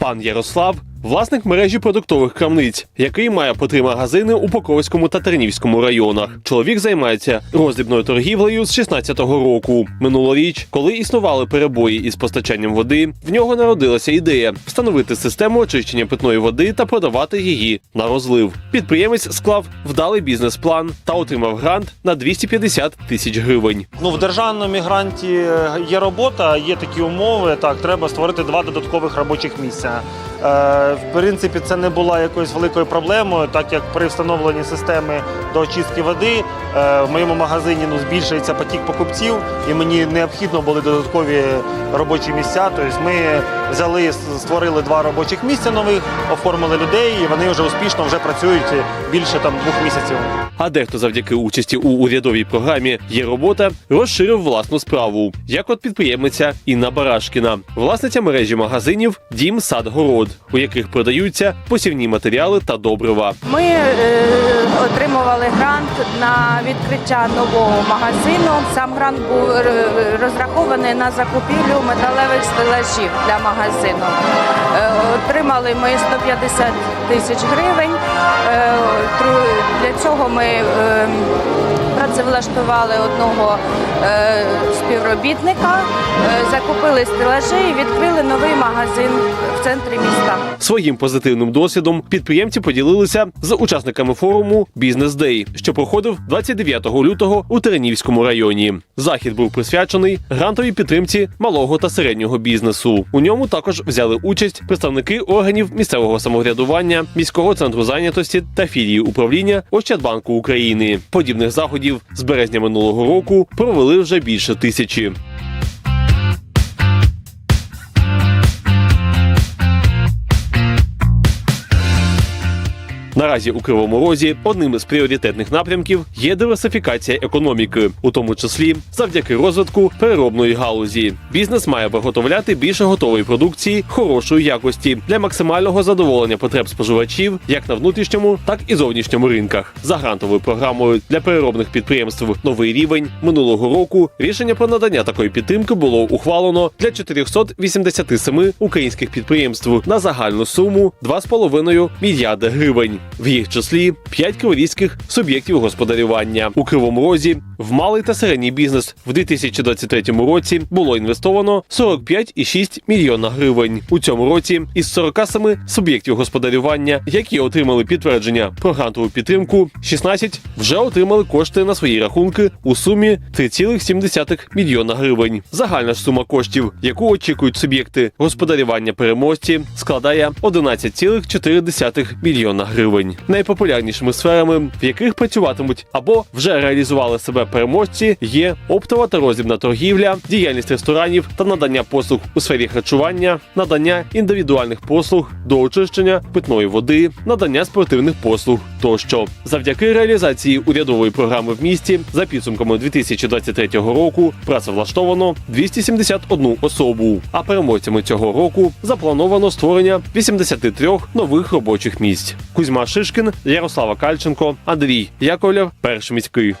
Пан Ярослав власник мережі продуктових крамниць, який має по три магазини у Покровському та Тернівському районах. Чоловік займається роздрібною торгівлею з 16-го року. Минулоріч, коли існували перебої із постачанням води, в нього народилася ідея встановити систему очищення питної води та продавати її на розлив. Підприємець склав вдалий бізнес-план та отримав грант на 250 тисяч гривень. Ну, в державному гранті є робота, є такі умови. Так, треба створити два додаткових робочих місця. Е, в принципі, це не була якоюсь великою проблемою, так як при встановленні системи до очистки води е, в моєму магазині ну, збільшується потік покупців, і мені необхідно були додаткові робочі місця. Тобто ми взяли, створили два робочих місця нових, оформили людей, і вони вже успішно вже працюють більше там двох місяців. А дехто завдяки участі у урядовій програмі є робота розширив власну справу, як от підприємиця Інна Барашкіна, власниця мережі магазинів Дім Сад Город, у яких продаються посівні матеріали та добрива. Ми е, отримували грант на відкриття нового магазину. Сам грант був е, розрахований на закупівлю металевих стелажів для магазину. Е, отримали ми 150 тисяч гривень. Е, для цього ми е, працевлаштували одного е, співробітника, е, закупили стелажі і відкрили новий магазин в центрі міста. Своїм позитивним досвідом підприємці поділилися з учасниками форуму Бізнес Дей, що проходив 29 лютого у Теренівському районі. Захід був присвячений грантовій підтримці малого та середнього бізнесу. У ньому також взяли участь представники органів місцевого самоврядування, міського центру зайнятості та філії управління Ощадбанку України. Подібних заходів з березня минулого року провели вже більше тисячі. Наразі у Кривому Розі одним із пріоритетних напрямків є диверсифікація економіки, у тому числі завдяки розвитку переробної галузі. Бізнес має виготовляти більше готової продукції хорошої якості для максимального задоволення потреб споживачів як на внутрішньому, так і зовнішньому ринках. За грантовою програмою для переробних підприємств Новий рівень минулого року рішення про надання такої підтримки було ухвалено для 487 українських підприємств на загальну суму 2,5 мільярда гривень. В їх числі 5 криворізьких суб'єктів господарювання у Кривому Розі. В малий та середній бізнес в 2023 році було інвестовано 45,6 мільйона гривень. У цьому році із 47 суб'єктів господарювання, які отримали підтвердження про грантову підтримку, 16 вже отримали кошти на свої рахунки у сумі 3,7 мільйона гривень. Загальна ж сума коштів, яку очікують суб'єкти господарювання переможці, складає 11,4 мільйона гривень. Найпопулярнішими сферами, в яких працюватимуть або вже реалізували себе переможці, є оптова та розібна торгівля, діяльність ресторанів та надання послуг у сфері харчування, надання індивідуальних послуг до очищення питної води, надання спортивних послуг тощо. Завдяки реалізації урядової програми в місті за підсумками 2023 року працевлаштовано 271 особу. А переможцями цього року заплановано створення 83 нових робочих місць. Кузьма Шишкін, Ярослава Кальченко, Андрій Яковлєв, перший міський.